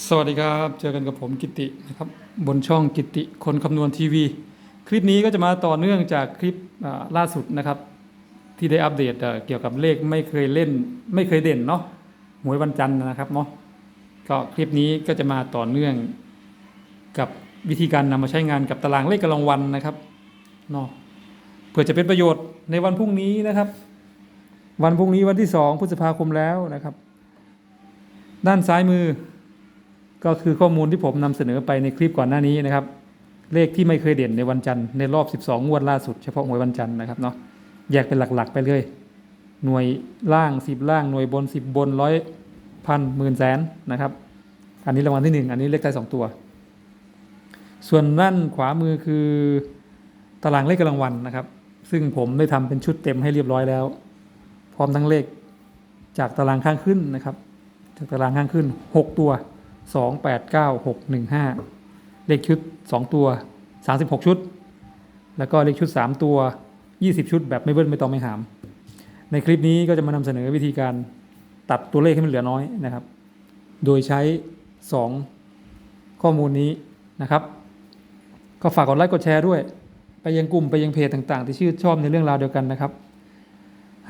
สวัสดีครับ เจอกันกับผมกิตินะครับบนช่องกิติคนคำนวณทีวี คลิปนี้ก็จะมาต่อเนื่องจากคลิปล่าสุดนะครับ ที่ได้อัปเดตเอ่อเกี่ยวกับเลขไม่เคยเล่น ไม่เคยเด่นเนาะหวยวันจันทร์นะครับเนาะก็คลิปนี้ก็จะมาต่อเนื่องกับวิธีการนำมาใช้งานกับตารางเลขกำลังวันนะครับเนาะเพื่อจะเป็นประโยชน์ในวันพรุ่งนี้นะครับ วันพรุ่งนี้วันที่ 2 พฤษภาคมแล้วนะครับ ด้านซ้ายมือ ก็คือข้อมูลที่ผมนำเสนอไปในคลิปก่อนหน้านี้นะครับ เลขที่ไม่เคยเด่นในวันจันทร์ในรอบ 12 งวดล่าสุดเฉพาะหวยวันจันทร์นะครับเนาะแยกเป็นหลักๆ ไปเลย หน่วยล่าง 10 ล่างหน่วยบน 10 บนร้อยพันหมื่นแสนนะครับ อันนี้รางวัลที่ 1 อันนี้เลขท้าย2ตัว ส่วนด้านขวามือคือตารางเลขกำลังวันนะครับ ซึ่งผมได้ทำเป็นชุดเต็มให้เรียบร้อยแล้ว พร้อมทั้งเลขจากตารางข้างขึ้นนะครับ จากตารางข้างขึ้น 6 ตัว สองแปดเก้าหกหนึ่งห้าเลขชุดสองตัวสามสิบหกชุด แล้วก็เลขชุดสามตัวยี่สิบชุด แบบไม่เบิ้ลไม่ต้องไม่หาม ในคลิปนี้ก็จะมานำเสนอวิธีการตัดตัวเลขให้มันเหลือน้อยนะครับ โดยใช้สองข้อมูลนี้นะครับ ก็ฝากกดไลค์กดแชร์ด้วย ไปยังกลุ่มไปยังเพจต่างๆ ที่ชื่นชอบในเรื่องราวเดียวกันนะครับ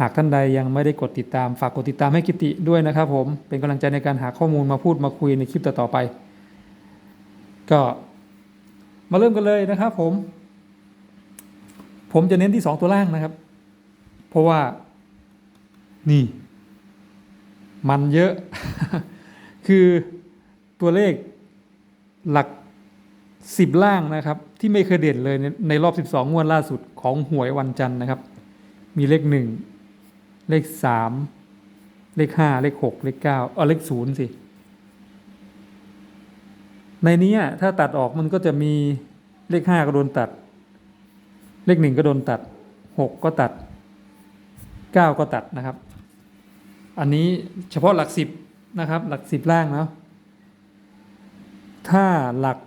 หากท่านใดยังไม่ได้กดติดตามฝากกดติดตามให้กิติด้วยนะครับผมเป็นกำลังใจในการหาข้อมูลมาพูดมาคุยในคลิปต่อๆไป ก็มาเริ่มกันเลยนะครับผม ผมจะเน้นที่สองตัวล่างนะครับ เพราะว่านี่ มันเยอะ คือตัวเลขหลักสิบล่างนะครับ ที่ไม่เคยเด่นเลยในในรอบ 12 งวดล่าสุดของหวยวันจันทร์นะครับ มีเลขหนึ่ง เลขสามเลขห้าเลขหกเลขเก้าเออเลขศูนย์สิ ในนี้ถ้าตัดออกมันก็จะมีเลขห้าก็โดนตัด เลขหนึ่งก็โดนตัดหกก็ตัดเก้าก็ตัดนะครับ อันนี้เฉพาะหลักสิบนะครับ หลักสิบล่างเนาะถ้าหลัก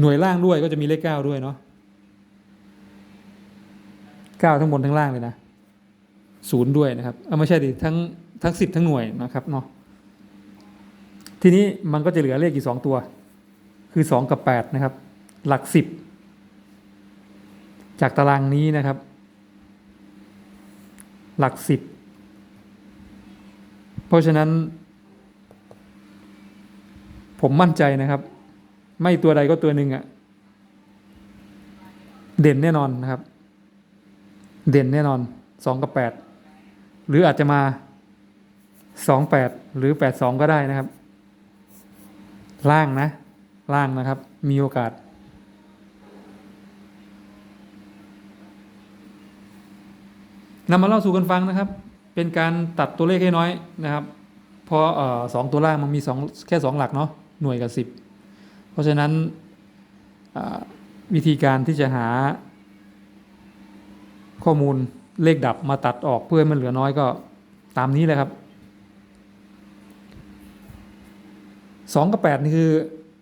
หน่วยล่างด้วยก็จะมีเลขเก้าด้วยเนาะเก้าทั้งบนทั้งล่างเลยนะ ศูนย์ด้วยนะครับเออไม่ใช่ดิทั้งทั้งสิบทั้งหน่วยนะครับเนาะทีนี้มันก็จะเหลือเลขอีกสองตัว คือสองกับแปดนะครับ หลักสิบจากตารางนี้นะครับ หลักสิบเพราะฉะนั้น ผมมั่นใจนะครับ ไม่ตัวใดก็ตัวหนึ่งอะเด่นแน่นอนนะครับ เด่นแน่นอนสองกับแปด หรืออาจจะมาสองแปดหรือแปดสองก็ได้นะครับ ล่างนะ ล่างนะครับ มีโอกาส นำมาเล่าสู่กันฟังนะครับ เป็นการตัดตัวเลขให้น้อยนะครับ เพราะสองตัวล่างมันมีสองแค่สองหลักเนาะ หน่วยกับสิบ เพราะฉะนั้นวิธีการที่จะหาข้อมูล เลขดับมาตัดออกเพื่อให้มันเหลือน้อยก็ตามนี้เลยครับสองกับแปดนี่คือ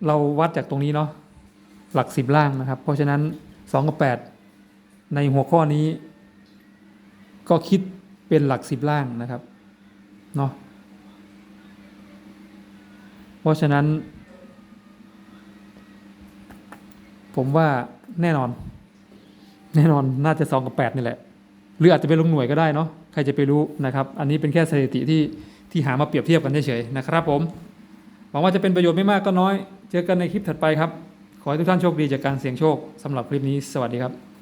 เราวัดจากตรงนี้เนาะหลักสิบล่างนะครับ เพราะฉะนั้นสองกับแปดในหัวข้อนี้ ก็คิดเป็นหลักสิบล่างนะครับเนาะเพราะฉะนั้น ผมว่าแน่นอน แน่นอนน่าจะสองกับแปดนี่แหละ หรืออาจจะเป็นลงหน่วยก็ได้เนาะใครจะไปรู้นะครับ อันนี้เป็นแค่สถิติที่ที่หามาเปรียบเทียบกันเฉยๆนะครับผมหวังว่าจะเป็นประโยชน์ไม่มากก็น้อย เจอกันในคลิปถัดไปครับ ขอให้ทุกท่านโชคดีจากการเสี่ยงโชคสำหรับคลิปนี้สวัสดีครับ